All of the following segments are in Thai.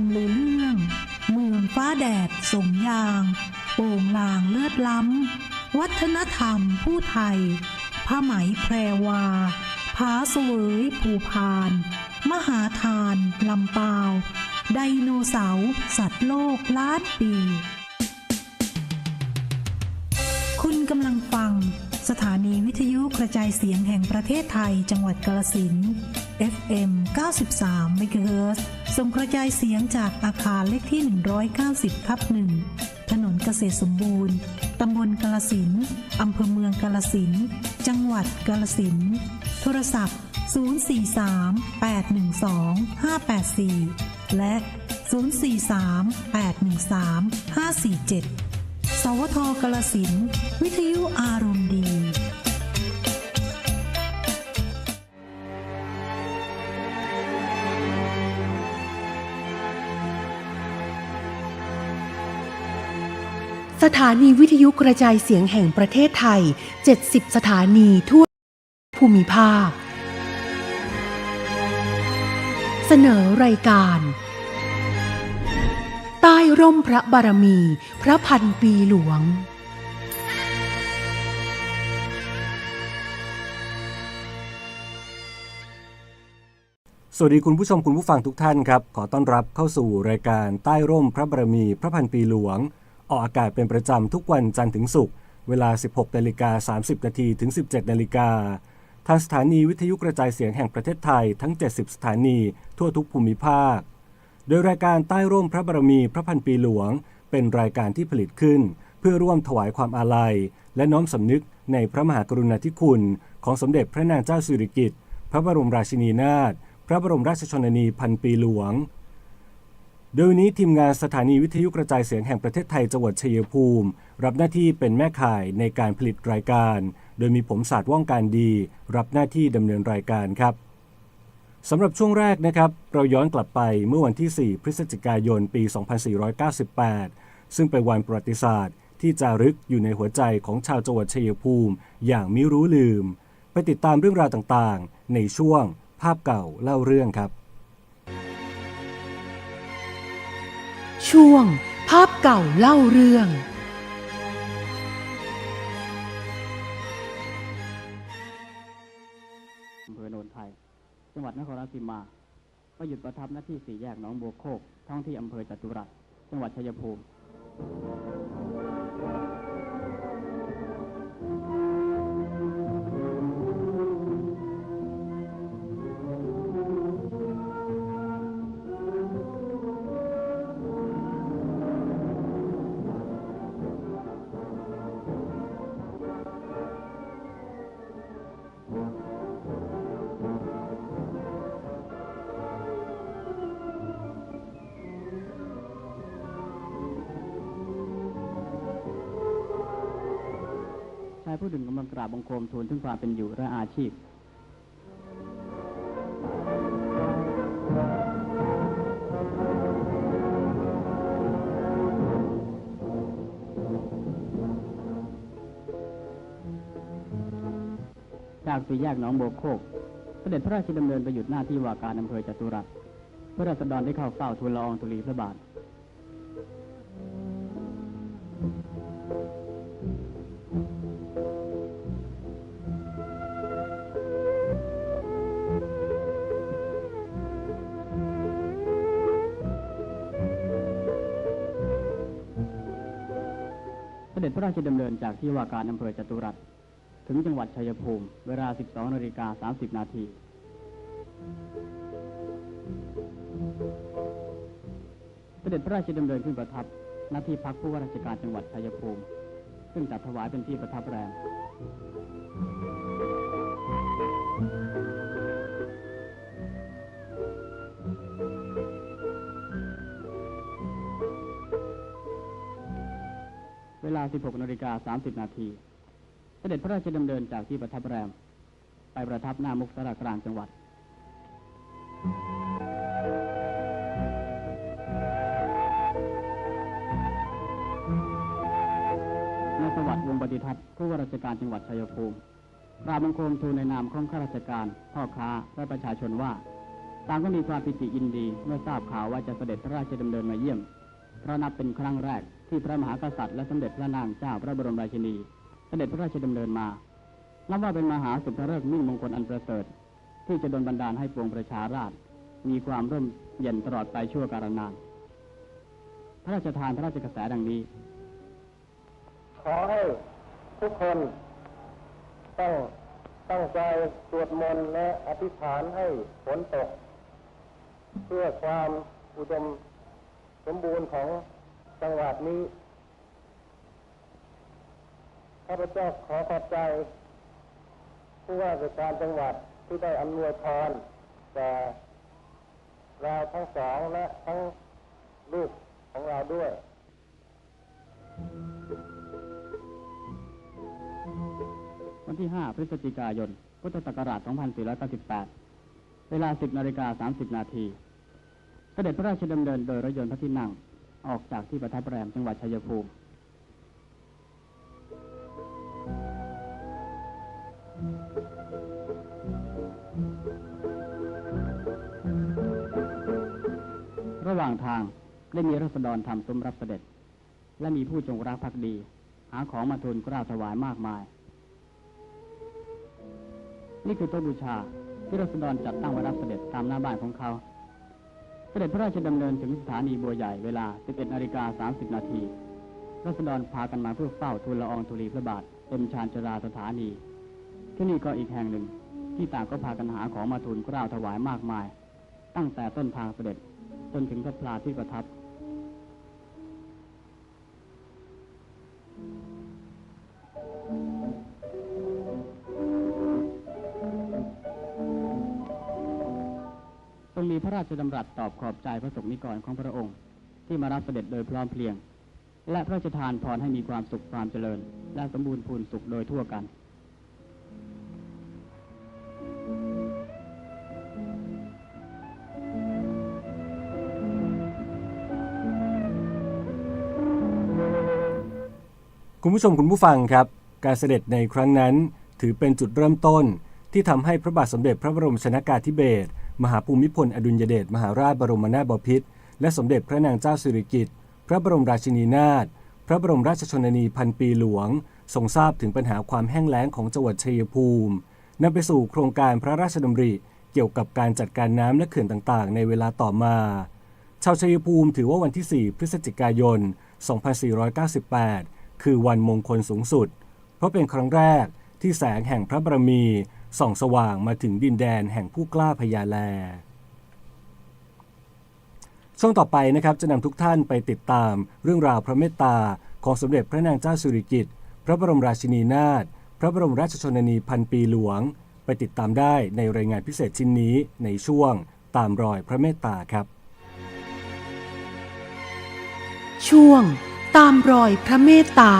ำลือเรื่อง เมืองฟ้าแดดสงยาง โป่งลางเลือดล้ำ วัฒนธรรมผู้ไทยผ้าไหมแพรวาผาสวยภูพาน มหาทานลำปาว ไดโนเสาร์สัตว์โลกล้านปี คุณกำลังฟัง สถานีวิทยุกระจายเสียงแห่งประเทศไทยจังหวัดกาลสิน FM 93 MHz ส่งกระจายเสียงจากอาคารเลขที่ 190 ทับ1ถนนเกษตรสมบูรณ์ ตำบลกาลสินอำเภอเมืองกาลสินจังหวัดกาลสินโทรศัพท์ 043 812 584 และ 043 813 547 สวทกาลสินวิทยุอารมณ์ดี สถานีวิทยุกระจายเสียงแห่งประเทศไทย 70 สถานีทั่วภูมิภาค เสนอรายการ ใต้ร่มพระบารมี พระพันปีหลวง สวัสดีคุณผู้ชมคุณผู้ฟังทุกท่านครับ ขอต้อนรับเข้าสู่รายการใต้ร่มพระบารมี พระพันปีหลวง ออกอากาศเป็นประจำทุกวันจันทร์ถึงศุกร์เวลา 16นาฬิกา30นาทีถึง 17นาฬิกาทางสถานีวิทยุกระจายเสียงแห่งประเทศไทยทั้ง 70 สถานีทั่วทุกภูมิภาค โดยรายการใต้ร่มพระบารมีพระพันปีหลวง เป็นรายการที่ผลิตขึ้น เพื่อร่วมถวายความอาลัย และน้อมสำนึกในพระมหากรุณาธิคุณ ของสมเด็จพระนางเจ้าสิริกิติ์พระบรมราชินีนาถพระบรมราชชนนีพันปีหลวง โดยวันนี้ทีมงานสถานีวิทยุกระจายเสียงแห่งประเทศไทยจังหวัดชัยภูมิ รับหน้าที่เป็นแม่ข่ายในการผลิตรายการ โดยมีผมศาสตร์ว่องการดี รับหน้าที่ดำเนินรายการครับสำหรับช่วงแรกนะครับ เราย้อนกลับไปเมื่อวันที่ 4 พฤศจิกายน ปี 2498 ซึ่งเป็นวันประวัติศาสตร์ ที่จารึกอยู่ในหัวใจของชาวจังหวัดชัยภูมิ อย่างมิรู้ลืม ไปติดตามเรื่องราวต่างๆ ในช่วงภาพเก่าเล่าเรื่องครับ ช่วง ภาพเก่าเล่าเรื่อง อำเภอโนนไทย จังหวัดนครราชสีมาก็หยุดประทับหน้าที่สี่แยกหนองบัวโคกท้องที่อำเภอจตุรัส จังหวัดชัยภูมิายผู้ดื่มกำลังกราบบังคมทูลถึงความเป็นอยู่และอาชีพจากสี่แยกหนองโบโคกเสด็จพระราชดำเนินไปหยุดหน้าที่ว่าการอำเภอจตุรัสเพื่อราษฎรได้เข้าเฝ้าทูลละอองธุลีพระบาท ด็จพระราชดำเนินจากที่ว่าการอำเภอจตุรัส ถึงจังหวัดชัยภูมิ เวลา 12นาฬิกา30 นาทีเสด็จพระราชดำเนินขึ้นประทับหน้าที่พักผู้ว่าราชการจังหวัดชัยภูมิ ซึ่งจัดถวายเป็นที่ประทับแรมา 16นาฬิกา30 นาทีเสด็จพระราชดำเนินจากที่ประทับแรม ไปประทับหน้ามุกสารากลางจังหวัดนายสวัสดิ์วงปฏิทัศน์ผู้ว่าราชการจังหวัดชัยภูมิกราบบังคมทูลในนามของข้าราชการ พ่อค้า และประชาชนว่าต่างก็มีความปิติยินดีเมื่อทราบข่าวว่าจะเสด็จพระราชดำเนินมาเยี่ยมเพราะนับเป็นครั้งแรก ที่พระมหากษัตริย์และสมเด็จพระนางเจ้าพระบรมราชินี เสด็จพระราชดำเนินมา นับว่าเป็นมหาสุภฤกษ์มิ่งมงคลอันประเสริฐ ที่จะดลบันดาลให้ปวงประชาราษฎรมีความร่มเย็นตลอดไปชั่วกาลนาน พระราชทานพระราชกระแสดังนี้ ขอให้ทุกคนตั้งตั้งใจสวดมนต์และอธิษฐานให้ฝนตก เพื่อความอุดมสมบูรณ์ของ จังหวัดนี้ข้าพเจ้าขอขอบใจ ผู้ว่าราชการจังหวัดที่ได้อำนวยพรแก่เราทั้งสองและทั้งลูกของเราด้วยวันที่ 5 พฤศจิกายน พุทธศักราช 2498 เวลา 10 นาฬิกา 30 นาที เสด็จพระราชดำเนินโดยรถยนต์พระที่นั่ง ออกจากที่ประทับแรมจังหวัดชัยภูมิระหว่างทางได้มีรัษฎรทำซุ้มรับเสด็จ และมีผู้จงรักภักดี หาของมาทูลกล้าถวายมากมาย นี่คือโต๊ะบูชาที่รัษฎรจัดตั้งไว้รับเสด็จตามหน้าบ้านของเขา เสด็จพระราชดำเนินถึงสถานีบัวใหญ่เวลา 11นาฬิกา30 นาทีรัษฎรพากันมาเพื่อเฝ้าทูลละอองธุลีพระบาทเต็มชานชราสถานี ที่นี่ก็อีกแห่งหนึ่ง ที่ต่างก็พากันหาของมาทูลเกล้าถวายมากมาย ตั้งแต่ต้นทางเสด็จจนถึงพระพลาที่ประทับ ระราชดำรัสตอบขอบใจพระสงฆ์นิกรของพระองค์ ที่มารับเสด็จโดยพร้อมเพรียง และพระราชทานพรให้มีความสุขความเจริญ และสมบูรณ์พูนสุขโดยทั่วกัน คุณผู้ชมคุณผู้ฟังครับ การเสด็จในครั้งนั้นถือเป็นจุดเริ่มต้นที่ทำให้พระบาทสมเด็จพระบรมชนากาธิเบศร มหาภูมิพลอดุลยเดชมหาราชบรมนาถบพิตรและสมเด็จพระนางเจ้าสิริกิติ์พระบรมราชินีนาถพระบรมราชชนนีพันปีหลวง ทรงทราบถึงปัญหาความแห้งแล้งของจังหวัดชัยภูมินำไปสู่โครงการพระราชดำริ เกี่ยวกับการจัดการน้ำและเขื่อนต่างๆ ในเวลาต่อมา ชาวชัยภูมิถือว่าวันที่ 4 พฤศจิกายน 2498 คือวันมงคลสูงสุด เพราะเป็นครั้งแรกที่แสงแห่งพระบารมี ส่องสว่างมาถึงดินแดนแห่งผู้กล้าพญาแล ช่วงต่อไปนะครับจะนำทุกท่านไปติดตามเรื่องราวพระเมตตาของสมเด็จพระนางเจ้าสุริกิติ์พระบรมราชินีนาถพระบรมราชชนนีพันปีหลวง ไปติดตามได้ในรายงานพิเศษชิ้นนี้ในช่วงตามรอยพระเมตตาครับ ช่วงตามรอยพระเมตตา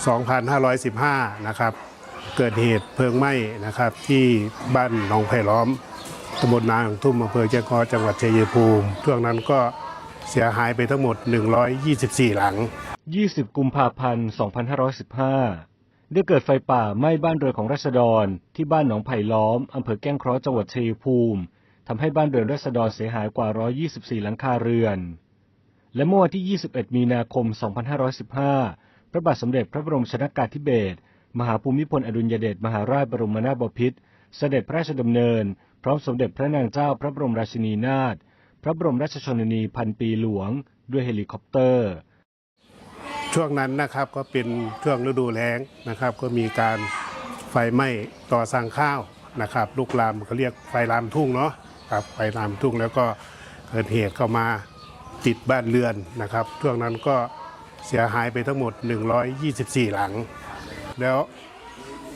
2515 นะครับ เกิดเหตุเพลิงไหม้นะครับที่บ้านหนองไผ่ล้อมตำบลนาหงทุ่มอำเภอแจ้งคอจังหวัดชัยภูมิ ช่วงนั้นก็เสียหายไปทั้งหมด 124 หลัง 20 กุมภาพันธ์ 2515 ได้เกิดไฟป่าไหม้บ้านเรือนของราษฎร ที่บ้านหนองไผ่ล้อมอำเภอแก้งเคราะห์จังหวัดชัยภูมิทำให้บ้านเรือนราษฎรเสียหายกว่า 124 หลังคาเรือน และเมื่อวันที่ 21 มีนาคม 2515 พระบาทสมเด็จพระบรมชนากาธิเบศรมหาภูมิพลอดุลยเดชมหาราชบรมนาถบพิตรเสด็จพระราชดำเนิน พร้อมสมเด็จพระนางเจ้าพระบรมราชินีนาถพระบรมราชชนนีพันปีหลวง ด้วยเฮลิคอปเตอร์ ช่วงนั้นนะครับก็เป็นช่วงฤดูแล้งนะครับ ก็มีการไฟไหม้ต่อสั่งข้าวนะครับลุกลามเขาเรียกไฟลามทุ่งเนาะครับไฟลามทุ่งแล้วก็เกิดเหตุเข้ามาติดบ้านเรือนนะครับช่วงนั้นก็ เสียหายไปทั้งหมด 124 หลัง แล้ว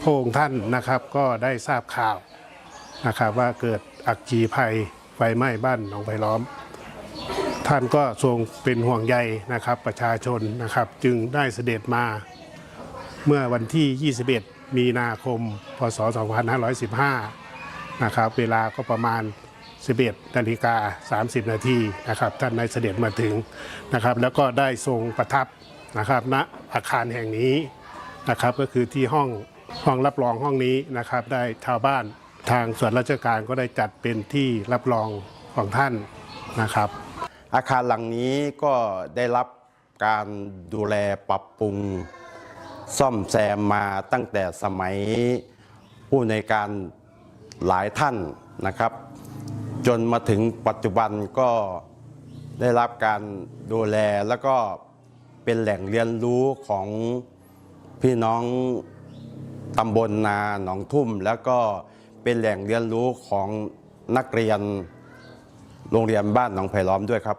พระองค์ท่านนะครับก็ได้ทราบข่าวนะครับว่าเกิดอักขีภัยไฟไหม้บ้านหนองไผ่ล้อม ท่านก็ทรงเป็นห่วงใยนะครับประชาชนนะครับจึงได้เสด็จมาเมื่อวันที่ 21 มีนาคม พศ 2515 นะครับเวลาก็ประมาณ 11นาฬิกา30 นาทีนะครับท่านได้เสด็จมาถึงนะครับ แล้วก็ได้ทรงประทับนะครับณอาคารแห่งนี้นะครับ ก็คือที่ห้องห้องรับรองห้องนี้นะครับ ได้ชาวบ้านทางส่วนราชการก็ได้จัดเป็นที่รับรองของท่านนะครับ อาคารหลังนี้ก็ได้รับการดูแลปรับปรุงซ่อมแซมมาตั้งแต่สมัยผู้ในการหลายท่านนะครับ จนมาถึงปัจจุบันก็ได้รับการดูแลแล้วก็เป็นแหล่งเรียนรู้ของพี่น้องตำบลนาหนองทุ่ม แล้วก็เป็นแหล่งเรียนรู้ของนักเรียนโรงเรียนบ้านหนองไผ่ล้อมด้วยครับ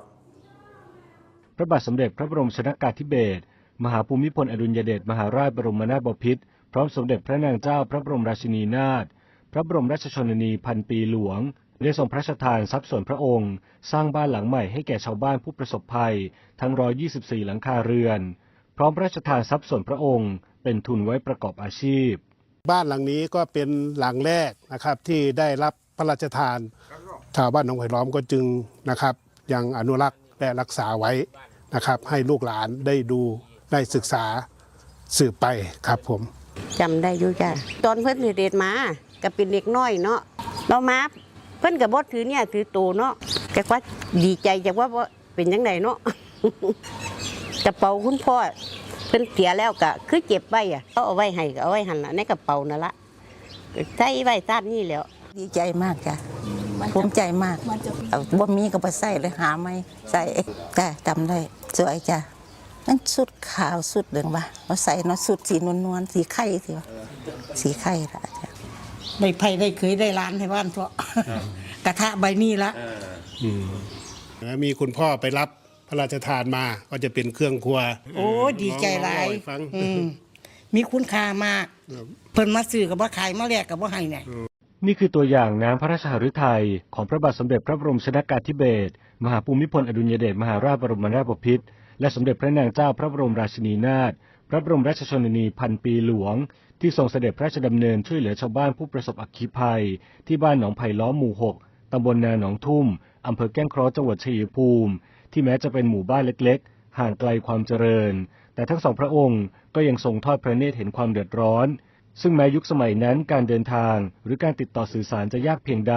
พระบาทสมเด็จพระบรมชนากาธิเบศรมหาภูมิพลอดุลยเดชมหาราชบรมนาถบพิตรพร้อมสมเด็จพระนางเจ้าพระบรมราชินีนาถพระบรมราชชนนีพันปีหลวง ได้ทรงพระราชทานทรัพย์ส่วนพระองค์ สร้างบ้านหลังใหม่ให้แก่ชาวบ้านผู้ประสบภัย ทั้ง 124 หลังคาเรือน พร้อมพระราชทานทรัพย์ส่วนพระองค์ เป็นทุนไว้ประกอบอาชีพ บ้านหลังนี้ก็เป็นหลังแรกนะครับที่ได้รับพระราชทานชาวบ้านหนองไผ่ล้อมก็จึงนะครับ ยังอนุรักษ์และรักษาไว้นะครับ ให้ลูกหลานได้ดูได้ศึกษาสืบไปครับผมจำได้อยู่จ้ะตอนเพิ่นเด็ดมาก็เป็นเด็กน้อยเนาะเรามาเพิ่นก็บ่ถือเนี่ยถือโตเนาะแต่ว่าดีใจจังว่าว่าเป็นจังไดเนาะกระเป๋าคุณพ่อเพิ่นเสียแล้วก็คือเก็บไว้อะเขาเอาไว้ให้ก็เอาไว้หั่นล่ะในกระเป๋านั่นละใส่ไว้ซ่านนี่แหล้ว ดีใจมากจ้ะภูมิใจมากเอาบ่มีก็ไปใส่เลยหาไม่ใส่จ้ะจำได้สวยจ้ะนั่นสุดขาวสุดเหลืองวะเราใส่เนาะสุดสีนวลนวลๆสีไข่สิวะสีไข่ละจ้ะ ได้ไผ่ได้เคยได้ร้านให้บ้านเพราะกระทะใบนี้ละแล้วมีคุณพ่อไปรับพระราชทานมาก็จะเป็นเครื่องครัวโอ้ดีใจหลายน้องเล่ให้ฟัง อืมมีคุณค่ามากเพิ่นมาซื้อกับว่าขายมาแลกกับว่าให้เนี่ย นี่คือตัวอย่างน้ำพระราชหฤทัยของพระบาทสมเด็จพระบรมชนากาธิเบศรมหาภูมิพลอดุลยเดชมหาราชบรมนาถบพิตรและสมเด็จพระนางเจ้าพระบรมราชินีนาถ พระบรมราชชนนีพันปีหลวง ที่ทรงเสด็จพระราชดำเนินช่วยเหลือชาวบ้านผู้ประสบอัคคีภัย ที่บ้านหนองไผ่ล้อมหมู่ 6 ตำบลนาหนองทุ่ม อำเภอแก้งเคราะห์จังหวัดชัยภูมิ ที่แม้จะเป็นหมู่บ้านเล็กๆ ห่างไกลความเจริญ แต่ทั้งสองพระองค์ก็ยังทรงทอดพระเนตรเห็นความเดือดร้อน ซึ่งแม้ยุคสมัยนั้นการเดินทางหรือการติดต่อสื่อสารจะยากเพียงใด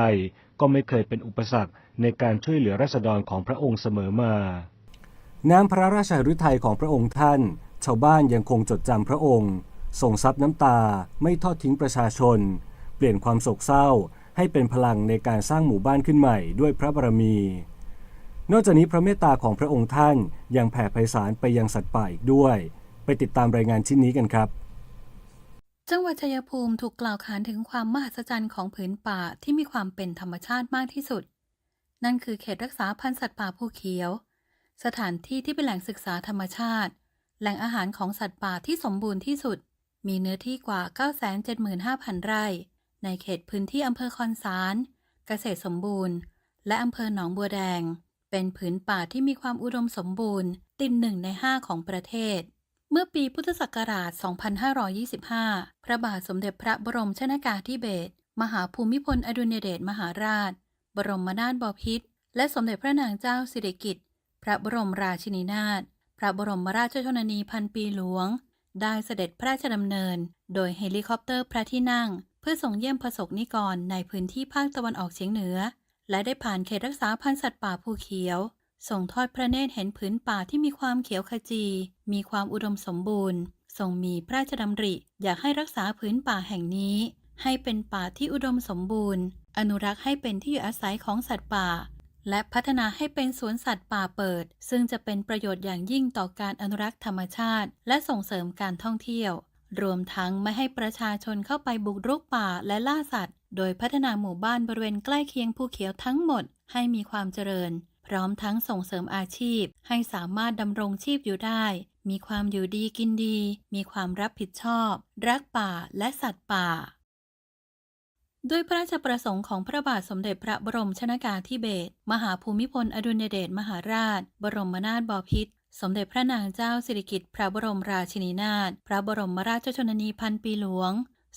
ก็ไม่เคยเป็นอุปสรรคในการช่วยเหลือราษฎรของพระองค์เสมอมา น้ำพระราชฤทัยของพระองค์ท่าน ชาวบ้านยังคงจดจำพระองค์ส่งซับน้ำตาไม่ทอดทิ้งประชาชน เปลี่ยนความโศกเศร้าให้เป็นพลังในการสร้างหมู่บ้านขึ้นใหม่ด้วยพระบารมี นอกจากนี้พระเมตตาของพระองค์ท่านยังแผ่ไพศาลไปยังสัตว์ป่าอีกด้วย ไปติดตามรายงานชิ้นนี้กันครับจังหวัดชัยภูมิถูกกล่าวขานถึงความมหัศจรรย์ของผืนป่าที่มีความเป็นธรรมชาติมากที่สุด นั่นคือเขตรักษาพันธุ์สัตว์ป่าภูเขียว สถานที่ที่เป็นแหล่งศึกษาธรรมชาติ แหล่งอาหารของสัตว์ป่าที่สมบูรณ์ที่สุด มีเนื้อที่กว่า 975,000 ไร่ ในเขตพื้นที่อำเภอคอนสาร เกษตรสมบูรณ์ และอำเภอหนองบัวแดง เป็นผืนป่าที่มีความอุดมสมบูรณ์ ติดหนึ่งในห้าของประเทศ เมื่อปีพุทธศักราช 2525 พระบาทสมเด็จพระบรมชนากาธิเบศร มหาภูมิพลอดุลยเดชมหาราช บรมนาถบพิตรและสมเด็จพระนางเจ้าสิริกิติ์ พระบรมราชินีนาถ พระบรมราชชนนีพันปีหลวง ได้เสด็จพระราชดำเนิน โดยเฮลิคอปเตอร์พระที่นั่ง เพื่อส่งเยี่ยมประสบนิกรในพื้นที่ภาคตะวันออกเฉียงเหนือ และได้ผ่านเขตรักษาพันธุ์สัตว์ป่าภูเขียว ส่งทอดพระเนตรเห็นผืนป่าที่มีความเขียวขจี มีความอุดมสมบูรณ์ทรงมีพระราชดำริ อยากให้รักษาผืนป่าแห่งนี้ ให้เป็นป่าที่อุดมสมบูรณ์ อนุรักษ์ให้เป็นที่อยู่อาศัยของสัตว์ป่า และพัฒนาให้เป็นสวนสัตว์ป่าเปิด ซึ่งจะเป็นประโยชน์อย่างยิ่งต่อการอนุรักษ์ธรรมชาติ และส่งเสริมการท่องเที่ยว รวมทั้งไม่ให้ประชาชนเข้าไปบุกรุกป่าและล่าสัตว์ โดยพัฒนาหมู่บ้านบริเวณใกล้เคียงภูเขียวทั้งหมดให้มีความเจริญ พร้อมทั้งส่งเสริมอาชีพ ให้สามารถดำรงชีพอยู่ได้ มีความอยู่ดีกินดี มีความรับผิดชอบ รักป่าและสัตว์ป่า ด้วยพระราชประสงค์ของพระบาทสมเด็จพระบรมชนากาธิเบศรมหาภูมิพลอดุลยเดชมหาราช บรมนาถบพิตรสมเด็จพระนางเจ้าสิริกิติ์พระบรมราชินีนาถพระบรมราชชนนีพันปีหลวง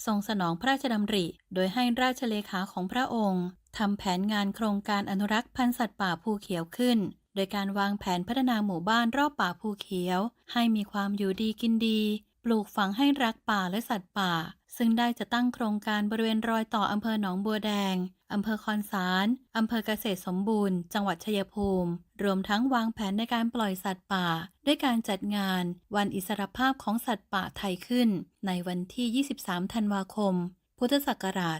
ทรงสนองพระราชดำริ โดยให้ราชเลขาของพระองค์ทำแผนงานโครงการอนุรักษ์พันธุ์สัตว์ป่าภูเขียวขึ้น โดยการวางแผนพัฒนาหมู่บ้านรอบป่าภูเขียว ให้มีความอยู่ดีกินดี ปลูกฝังให้รักป่าและสัตว์ป่า ซึ่งได้จะตั้งโครงการบริเวณรอยต่ออำเภอหนองบัวแดง อำเภอคอนสารอำเภอเกษตรสมบูรณ์ จังหวัดชัยภูมิ รวมทั้งวางแผนในการปล่อยสัตว์ป่า ด้วยการจัดงาน วันอิสรภาพของสัตว์ป่าไทยขึ้น ในวันที่ 23 ธันวาคม พุทธศักราช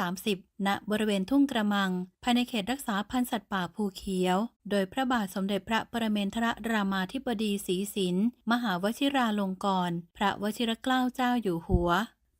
2530 ณ บริเวณทุ่งกระมัง ภายในเขตรักษาพันธุ์สัตว์ป่าภูเขียว โดยพระบาทสมเด็จพระประเมนทรรามาธิบดีศรีสิน มหาวชิราลงกรณพระวชิรเกล้าเจ้าอยู่หัว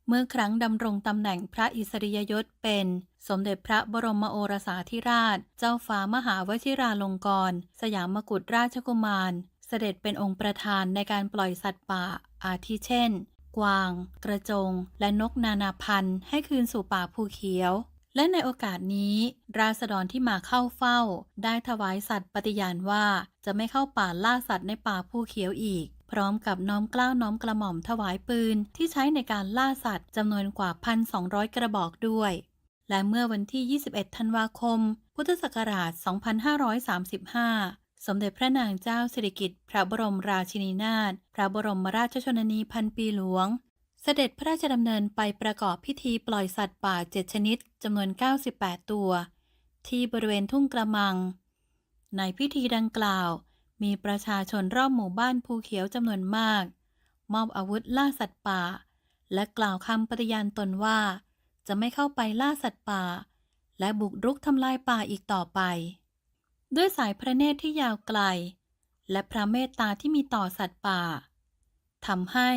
เมื่อครั้งดำรงตำแหน่งพระอิสริยยศเป็น สมเด็จพระบรมโอรสาธิราช เจ้าฟ้ามหาวชิราลงกรณสยามกุฎราชกุมาร เสด็จเป็นองค์ประธานในการปล่อยสัตว์ป่า อาทิเช่น กวาง กระจง และนกนานาพันธุ์ ให้คืนสู่ป่าภูเขียว และในโอกาสนี้ ราษฎรที่มาเข้าเฝ้า ได้ถวายสัตว์ปฏิญาณว่าจะไม่เข้าป่าล่าสัตว์ในป่าภูเขียวอีก พร้อมกับน้อมกล้าวน้อมกระหม่อมถวายปืน ที่ใช้ในการล่าสัตว์จำนวนกว่า 1,200 กระบอกด้วย และเมื่อวันที่ 21 ธันวาคม พุทธศักราช 2535 สมเด็จพระนางเจ้าสิริกิติ์พระบรมราชินีนาถพระบรมราชชนนีพันปีหลวง เสด็จพระราชดำเนินไปประกอบพิธีปล่อยสัตว์ป่า7ชนิดจำนวน 98 ตัว ที่บริเวณทุ่งกระมัง ในพิธีดังกล่าว มีประชาชนรอบหมู่บ้านภูเขียวจำนวนมาก มอบอาวุธล่าสัตว์ป่า และกล่าวคำปฏิญาณตนว่า จะไม่เข้าไปล่าสัตว์ป่า และบุกรุกทำลายป่าอีกต่อไป ด้วยสายพระเนตรที่ยาวไกล และพระเมตตาที่มีต่อสัตว์ป่าทำให้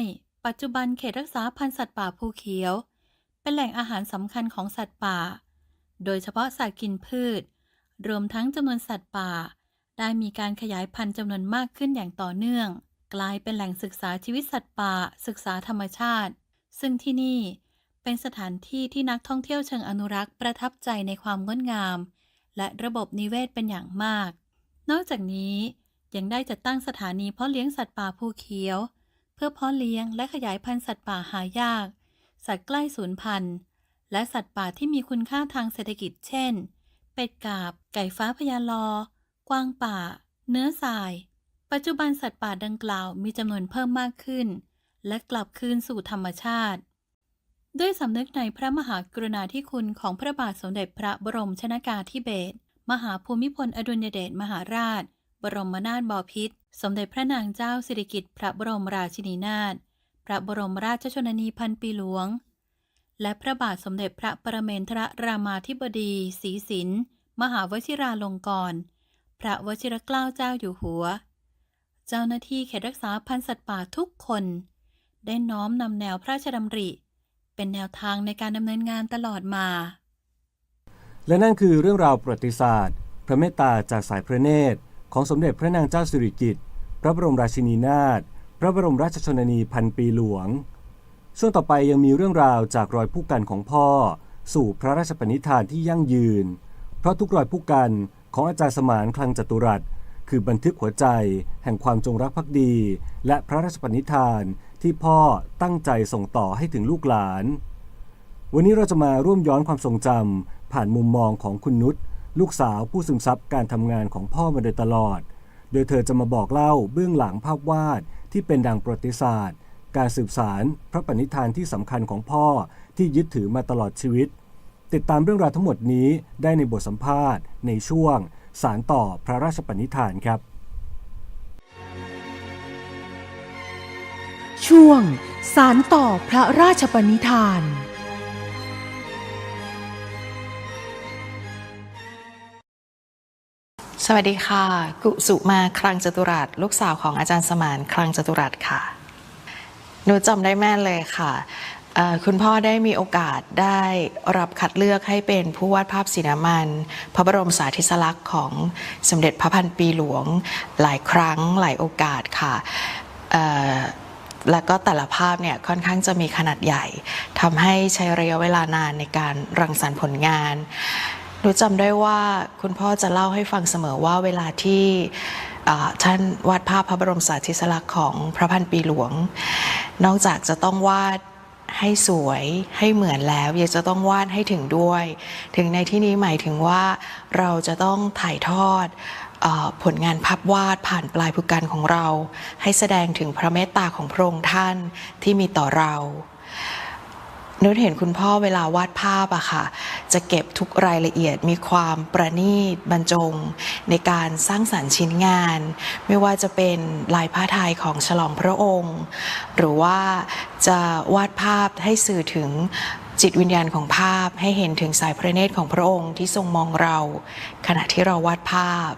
ปัจจุบันเขตรักษาพันธุ์สัตว์ป่าภูเขียว เป็นแหล่งอาหารสำคัญของสัตว์ป่า โดยเฉพาะสัตว์กินพืช รวมทั้งจำนวนสัตว์ป่า ได้มีการขยายพันธุ์จำนวนมากขึ้นอย่างต่อเนื่อง กลายเป็นแหล่งศึกษาชีวิตสัตว์ป่า ศึกษาธรรมชาติ ซึ่งที่นี่เป็นสถานที่ที่นักท่องเที่ยวเชิงอนุรักษ์ประทับใจในความงดงาม และระบบนิเวศเป็นอย่างมาก นอกจากนี้ยังได้จัดตั้งสถานีเพาะเลี้ยงสัตว์ป่าภูเขียว เพื่อเพาะเลี้ยงและขยายพันธุ์สัตว์ป่าหายาก สัตว์ใกล้สูญพันธุ์ และสัตว์ป่าที่มีคุณค่าทางเศรษฐกิจ เช่น เป็ดกาบ ไก่ฟ้าพญาลอ กวางป่า เนื้อทราย ปัจจุบันสัตว์ป่าดังกล่าวมีจำนวนเพิ่มมากขึ้น และกลับคืนสู่ธรรมชาติ ด้วยสำนึกในพระมหากรุณาธิคุณของพระบาทสมเด็จพระบรมชนากาธิเบศรมหาภูมิพลอดุลยเดชมหาราช บรมนาถบพิตรสมเด็จพระนางเจ้าสิริกิติ์พระบรมราชินีนาถพระบรมราชชนนีพันปีหลวง และพระบาทสมเด็จพระประเมนทรรามาธิบดีศรีสินมหาวชิราลงกรณ์พระวชิรเกล้าเจ้าอยู่หัว เจ้าหน้าที่เขตรักษาพันธุ์สัตว์ป่าทุกคน ได้น้อมนำแนวพระราชดำริ เป็นแนวทางในการดำเนินงานตลอดมา และนั่นคือเรื่องราวประวัติศาสตร์ พระเมตตาจากสายพระเนตร ของสมเด็จพระนางเจ้าสิริกิติ์พระบรมราชินีนาถพระบรมราชชนนีพันปีหลวง ช่วงต่อไปยังมีเรื่องราวจากรอยผู้กันของพ่อ สู่พระราชปณิธานที่ยั่งยืน เพราะทุกรอยผู้กันของอาจารย์สมานคลังจตุรัสคือบันทึกหัวใจ แห่งความจงรักภักดี และพระราชปณิธาน ที่พ่อตั้งใจส่งต่อให้ถึงลูกหลาน วันนี้เราจะมาร่วมย้อนความทรงจำผ่านมุมมองของคุณนุชลูกสาวผู้ซึมซับการทำงานของพ่อมาโดยตลอด โดยเธอจะมาบอกเล่าเบื้องหลังภาพวาดที่เป็นดังประวัติศาสตร์ การสืบสารพระปณิธานที่สำคัญของพ่อที่ยึดถือมาตลอดชีวิต ติดตามเรื่องราวทั้งหมดนี้ได้ในบทสัมภาษณ์ ในช่วง สารต่อพระราชปณิธานครับ ช่วง สารต่อพระราชปณิธาน สวัสดีค่ะ กุสุมาคลังจตุรัสลูกสาวของอาจารย์สมานคลังจตุรัสค่ะ หนูจำได้แม่นเลยค่ะคุณพ่อได้มีโอกาสได้รับคัดเลือกให้เป็นผู้วาดภาพสีน้ำมัน พระบรมสาธิสลักษณ์ของสมเด็จพระพันปีหลวงหลายครั้งหลายโอกาสค่ะ แล้วก็แต่ละภาพเนี่ยค่อนข้างจะมีขนาดใหญ่ทำให้ใช้ระยะเวลานานในการรังสรรค์ผลงานหนูจำได้ว่าคุณพ่อจะเล่าให้ฟังเสมอว่าเวลาที่ท่านวาดภาพพระบรมสารีริสลักษณ์ของพระพันปีหลวง นอกจากจะต้องวาดให้สวยให้เหมือนแล้วยังจะต้องวาดให้ถึงด้วย ถึงในที่นี้หมายถึงว่าเราจะต้องถ่ายทอด ผลงานภาพวาดผ่านปลายผู้กันของเรา ให้แสดงถึงพระเมตตาของพระองค์ท่านที่มีต่อเรานุชเห็นคุณพ่อเวลาวาดภาพอะค่ะ จะเก็บทุกรายละเอียดมีความประณีตบรรจง ในการสร้างสรรค์ชิ้นงาน ไม่ว่าจะเป็นลายผ้าไทยของฉลองพระองค์ หรือว่าจะวาดภาพให้สื่อถึง จิตวิญญาณของภาพให้เห็นถึงสายพระเนตรของพระองค์ที่ทรงมองเรา ขณะที่เราวาดภาพ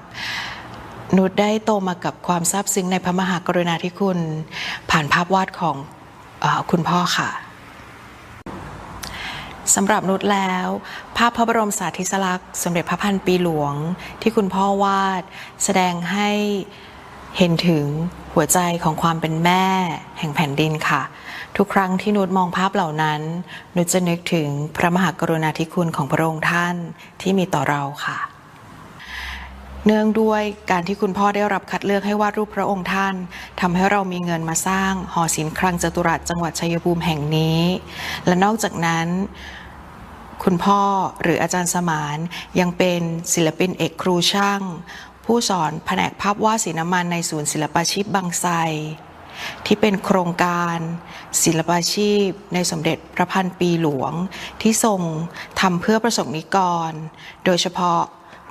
นุชได้โตมากับความซาบซึ้งในพระมหากรุณาธิคุณ ผ่านภาพวาดของอคุณพ่อค่ะสำหรับนุชแล้ว ภาพพระบรมสาธิสลักษณ์สมเด็จพระพันปีหลวงที่คุณพ่อวาด แสดงให้เห็นถึงหัวใจของความเป็นแม่แห่งแผ่นดินค่ะ ทุกครั้งที่นุชมองภาพเหล่านั้น นุชจะนึกถึงพระมหากรุณาธิคุณของพระองค์ท่านที่มีต่อเราค่ะ เนื่องด้วยการที่คุณพ่อได้รับคัดเลือกให้วาดรูปพระองค์ท่านทำให้เรามีเงินมาสร้างหอศิลป์คลังจตุรัสจังหวัดชัยภูมิแห่งนี้ และนอกจากนั้นคุณพ่อหรืออาจารย์สมานยังเป็นศิลปินเอกครูช่าง ผู้สอนแผนกภาพวาดสีน้ำมันในศูนย์ศิลปาชีพบางไทร ที่เป็นโครงการศิลปาชีพ ในสมเด็จพระพันปีหลวง ที่ทรงทำเพื่อประสงค์นิกร โดยเฉพาะ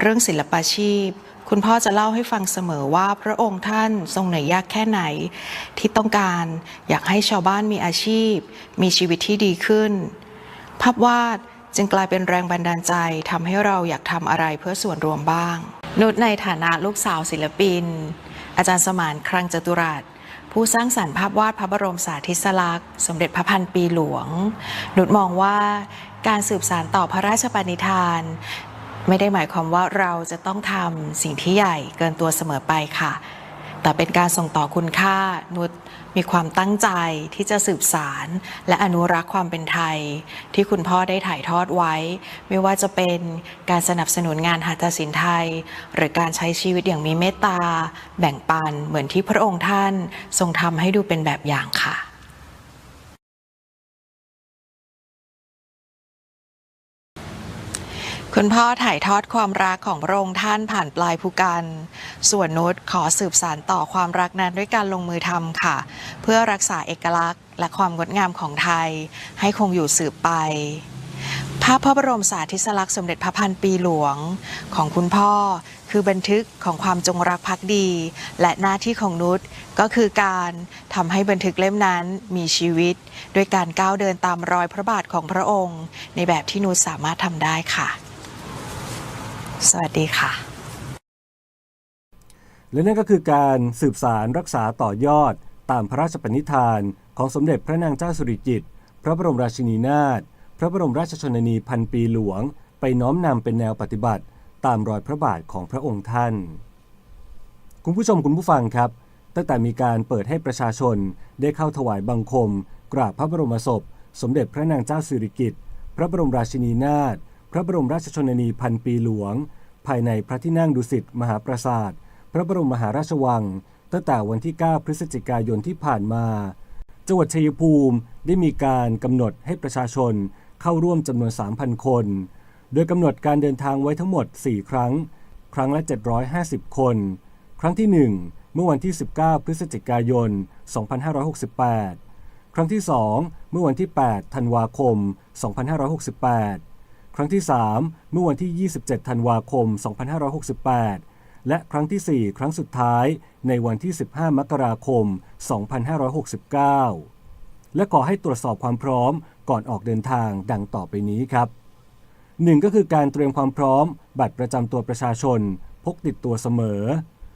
เรื่องศิลปาชีพ คุณพ่อจะเล่าให้ฟังเสมอว่าพระองค์ท่านทรงเหนื่อยยากแค่ไหน ที่ต้องการอยากให้ชาวบ้านมีอาชีพ มีชีวิตที่ดีขึ้น ภาพวาดจึงกลายเป็นแรงบันดาลใจทำให้เราอยากทำอะไรเพื่อส่วนรวมบ้าง นุชในฐานะลูกสาวศิลปิน อาจารย์สมานครังจตุรัส ผู้สร้างสรรค์ภาพวาดพระบรมสาธิสลักษณ์ สมเด็จพระพันปีหลวง นุชมองว่าการสืบสารต่อพระราชปณิธาน ไม่ได้หมายความว่าเราจะต้องทำสิ่งที่ใหญ่เกินตัวเสมอไปค่ะ แต่เป็นการส่งต่อคุณค่านุช มีความตั้งใจที่จะสืบสาร และอนุรักษ์ความเป็นไทย ที่คุณพ่อได้ถ่ายทอดไว้ ไม่ว่าจะเป็นการสนับสนุนงานหัตถศิลป์ไทย หรือการใช้ชีวิตอย่างมีเมตตา แบ่งปันเหมือนที่พระองค์ท่านทรงทำให้ดูเป็นแบบอย่างค่ะ คุณพ่อถ่ายทอดความรักของพระองค์ท่านผ่านปลายภูกัน ส่วนนุชขอสืบสานต่อความรักนั้นด้วยการลงมือทำค่ะ เพื่อรักษาเอกลักษณ์ และความงดงามของไทย ให้คงอยู่สืบไป ภาพพระบรมสาธิสลักษณ์สมเด็จพระพันปีหลวงของคุณพ่อ คือบันทึกของความจงรักภักดี และหน้าที่ของนุชก็คือการทำให้บันทึกเล่มนั้นมีชีวิต ด้วยการก้าวเดินตามรอยพระบาทของพระองค์ ในแบบที่นุชสามารถทำได้ค่ะ สวัสดีค่ะ และนั่นก็คือการสืบสารรักษาต่อยอด ตามพระราชปณิธาน ของสมเด็จพระนางเจ้าสุริกิติ์พระบรมราชินีนาถพระบรมราชชนนีพันปีหลวง ไปน้อมนำเป็นแนวปฏิบัติ ตามรอยพระบาทของพระองค์ท่าน คุณผู้ชมคุณผู้ฟังครับ ตั้งแต่มีการเปิดให้ประชาชนได้เข้าถวายบังคม กราบพระบรมศพ สมเด็จพระนางเจ้าสิริกิติ์พระบรมราชินีนาถ พระบรมราชชนนีพันปีหลวง ภายในพระที่นั่งดุสิตมหาปราสาท พระบรมมหาราชวัง ตั้งแต่วันที่ 9 พฤศจิกายนที่ผ่านมา จังหวัดชัยภูมิได้มีการกำหนดให้ประชาชนเข้าร่วมจำนวน 3,000 คน โดยกำหนดการเดินทางไว้ทั้งหมด 4 ครั้ง ครั้งละ 750 คน ครั้งที่ 1 เมื่อวันที่ 19 พฤศจิกายน 2568 ครั้งที่ 2 เมื่อวันที่ 8 ธันวาคม 2568 ครั้งที่ 3 เมื่อวันที่ 27 ธันวาคม 2568 และครั้งที่ 4 ครั้งสุดท้ายในวันที่ 15 มกราคม 2569 และขอให้ตรวจสอบความพร้อมก่อนออกเดินทางดังต่อไปนี้ครับ 1. ก็คือการเตรียมความพร้อม บัตรประจำตัวประชาชน พกติดตัวเสมอ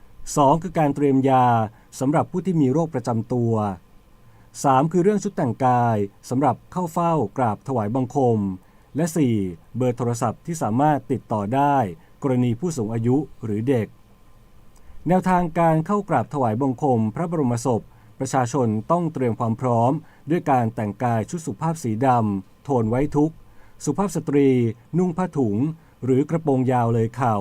2. คือการเตรียมยาสำหรับผู้ที่มีโรคประจำตัว 3. คือเรื่องชุดแต่งกายสำหรับเข้าเฝ้ากราบถวายบังคม และ 4. เบอร์โทรศัพท์ที่สามารถติดต่อได้ กรณีผู้สูงอายุหรือเด็ก แนวทางการเข้ากราบถวายบังคมพระบรมศพ ประชาชนต้องเตรียมความพร้อม ด้วยการแต่งกายชุดสุภาพสีดำโทนไว้ทุกข์สุภาพสตรี นุ่งผ้าถุง หรือกระโปรงยาวเลยเข่า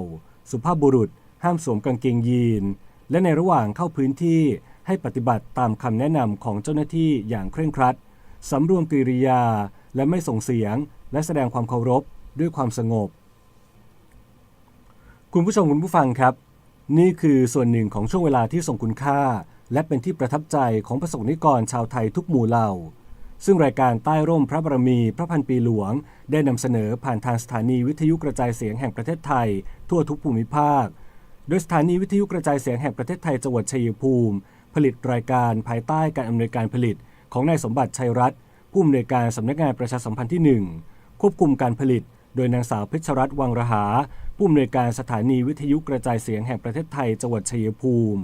สุภาพบุรุษ ห้ามสวมกางเกงยีน และในระหว่างเข้าพื้นที่ให้ปฏิบัติตามคำแนะนำของเจ้าหน้าที่อย่างเคร่งครัดสำรวมกิริยาและไม่ส่งเสียง และแสดงความเคารพด้วยความสงบ คุณผู้ชมคุณผู้ฟังครับ นี่คือส่วนหนึ่งของช่วงเวลาที่ทรงคุณค่า และเป็นที่ประทับใจของประสบนิกรชาวไทยทุกหมู่เหล่า ซึ่งรายการใต้ร่มพระบารมีพระพันปีหลวง ได้นำเสนอผ่านทางสถานีวิทยุกระจายเสียงแห่งประเทศไทย ทั่วทุกภูมิภาค โดยสถานีวิทยุกระจายเสียงแห่งประเทศไทยจังหวัดชัยภูมิ ผลิตรายการภายใต้การอำนวยการผลิตของนายสมบัติชัยรัตน์ผู้อำนวยการสำนักงานประชาสัมพันธ์ที่ 1 ควบคุมการผลิต โดยนางสาวเพชรรัตน์วังระหา ผู้อำนวยการสถานีวิทยุกระจายเสียงแห่งประเทศไทยจังหวัดชัยภูมิ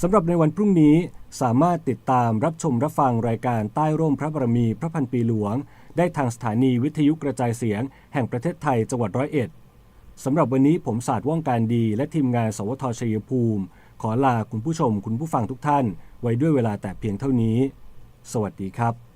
สำหรับในวันพรุ่งนี้สามารถติดตามรับชมรับฟังรายการใต้ร่มพระบารมีพระพันปีหลวง ได้ทางสถานีวิทยุกระจายเสียง แห่งประเทศไทยจังหวัดร้อยเอ็ดสำหรับวันนี้ผมศาสตร์ว่องการดี และทีมงานสวทชัยภูมิ ขอลาคุณผู้ชมคุณผู้ฟังทุกท่าน ไว้ด้วยเวลาแต่เพียงเท่านี้ สวัสดีครับ